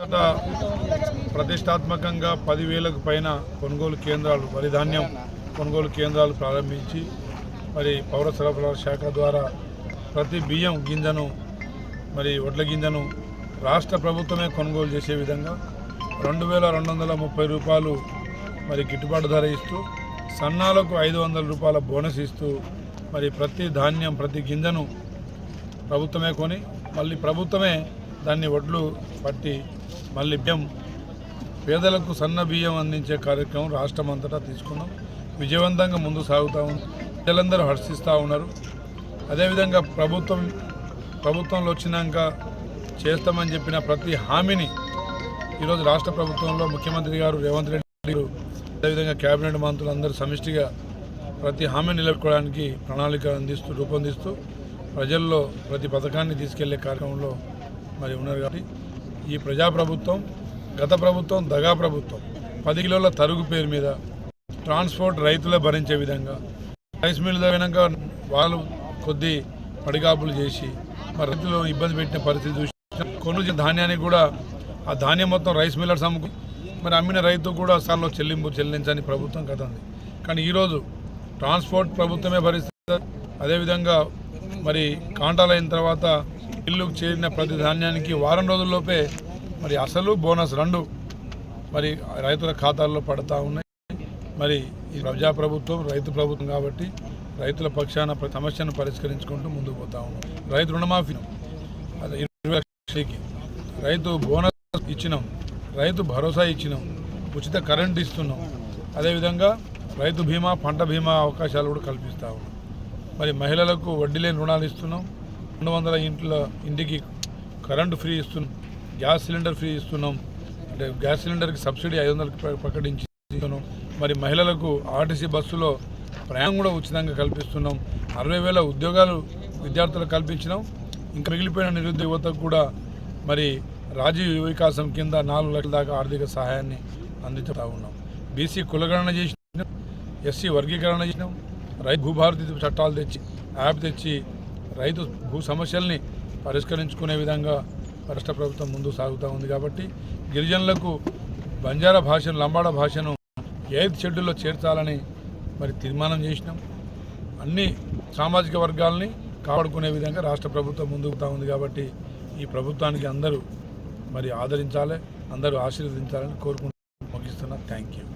గత ప్రతిష్టాత్మకంగా పదివేలకు పైన కొనుగోలు కేంద్రాలు వరి ధాన్యం కొనుగోలు కేంద్రాలు ప్రారంభించి మరి పౌర సరఫరాల శాఖ ద్వారా ప్రతి బియ్యం గింజను మరి వడ్ల గింజను రాష్ట్ర ప్రభుత్వమే కొనుగోలు చేసే విధంగా రెండు వేల రెండు వందల ముప్పై రూపాయలు మరి గిట్టుబాటు ధర ఇస్తూ సన్నాలకు ఐదు వందల రూపాయల బోనస్ ఇస్తూ మరి ప్రతి ధాన్యం ప్రతి గింజను ప్రభుత్వమే కొని మళ్ళీ ప్రభుత్వమే దాన్ని వడ్లు పట్టి మళ్ళీ బియ్యం పేదలకు సన్న బియ్యం అందించే కార్యక్రమం రాష్ట్రం అంతటా తీసుకున్నాం. విజయవంతంగా ముందు సాగుతూ ఉంది ప్రజలందరూ హర్షిస్తూ ఉన్నారు. అదేవిధంగా ప్రభుత్వం ప్రభుత్వంలో వచ్చినాక చేస్తామని చెప్పిన ప్రతి హామీని ఈరోజు రాష్ట్ర ప్రభుత్వంలో ముఖ్యమంత్రి గారు రేవంత్ రెడ్డి గారు అదేవిధంగా కేబినెట్ మంత్రులు అందరూ సమిష్టిగా ప్రతి హామీ నిలబెట్టుకోవడానికి ప్రణాళిక అందిస్తూ రూపొందిస్తూ ప్రజల్లో ప్రతి పథకాన్ని తీసుకెళ్ళే కార్యక్రమంలో మరి ఉన్నారు కాబట్టి ఈ ప్రజాప్రభుత్వం గత ప్రభుత్వం దగా ప్రభుత్వం పది కిలోల తరుగు పేరు మీద ట్రాన్స్పోర్ట్ రైతులే భరించే విధంగా రైస్ మిల్ పోయినాక వాళ్ళు కొద్ది పడిగాపులు చేసి మరి రైతులు ఇబ్బంది పెట్టిన పరిస్థితి చూసి కొనుగోలు ధాన్యానికి కూడా ఆ ధాన్యం మొత్తం రైస్ మిల్లర్స్ అమ్ముకు మరి అమ్మిన రైతు కూడా సార్లు చెల్లింపు చెల్లించని ప్రభుత్వం కథ కానీ ఈరోజు ట్రాన్స్పోర్ట్ ప్రభుత్వమే భరిస్తుంది అదేవిధంగా మరి కాంటాలైన తర్వాత ఇల్లుకు చేరిన ప్రతి ధాన్యానికి వారం రోజుల్లోపే మరి అసలు బోనస్ రెండు మరి రైతుల ఖాతాల్లో పడతా ఉన్నాయి. మరి ఈ ప్రజాప్రభుత్వం రైతు ప్రభుత్వం కాబట్టి రైతుల పక్షాన సమస్యను పరిష్కరించుకుంటూ ముందుకు పోతా ఉన్నాం. రైతు రుణమాఫీను ఇరవై లక్షలకి రైతు బోనస్ ఇచ్చినాం. రైతు భరోసా ఇచ్చినాం. ఉచిత కరెంట్ ఇస్తున్నాం. అదేవిధంగా రైతు బీమా పంట బీమా అవకాశాలు కూడా కల్పిస్తా ఉన్నాం. మరి మహిళలకు వడ్డీ లేని రుణాలు ఇస్తున్నాం. రెండు వందల ఇంట్లో ఇంటికి కరెంటు ఫ్రీ ఇస్తున్నాం. గ్యాస్ సిలిండర్ ఫ్రీ ఇస్తున్నాం. అంటే గ్యాస్ సిలిండర్కి సబ్సిడీ ఐదు వందలకు ప్రకటించి మరి మహిళలకు ఆర్టీసీ బస్సులో ప్రయాణం కూడా ఉచితంగా కల్పిస్తున్నాం. అరవై వేల ఉద్యోగాలు విద్యార్థులకు కల్పించినాం. ఇంకా మిగిలిపోయిన నిరుద్యోగ యువతకు కూడా మరి రాజీవ్ వికాసం కింద నాలుగు లక్షల దాకా ఆర్థిక సహాయాన్ని అందిస్తూ ఉన్నాం. బీసీ కులగణన చేసిన ఎస్సీ వర్గీకరణ చేసినాం. రైతు భూభారతి చట్టాలు తెచ్చి యాప్ తెచ్చి రైతు భూ సమస్యల్ని పరిష్కరించుకునే విధంగా రాష్ట్ర ప్రభుత్వం ముందు సాగుతూ ఉంది కాబట్టి గిరిజనులకు బంజారా భాషను లంబాడ భాషను ఏది షెడ్యూల్లో చేర్చాలని మరి తీర్మానం చేసినాం. అన్ని సామాజిక వర్గాల్ని కాపాడుకునే విధంగా రాష్ట్ర ప్రభుత్వం ముందుకుతా ఉంది కాబట్టి ఈ ప్రభుత్వానికి అందరూ మరి ఆదరించాలి అందరూ ఆశీర్వదించాలని కోరుకుంటూ ముగిస్తున్నా. Thank you.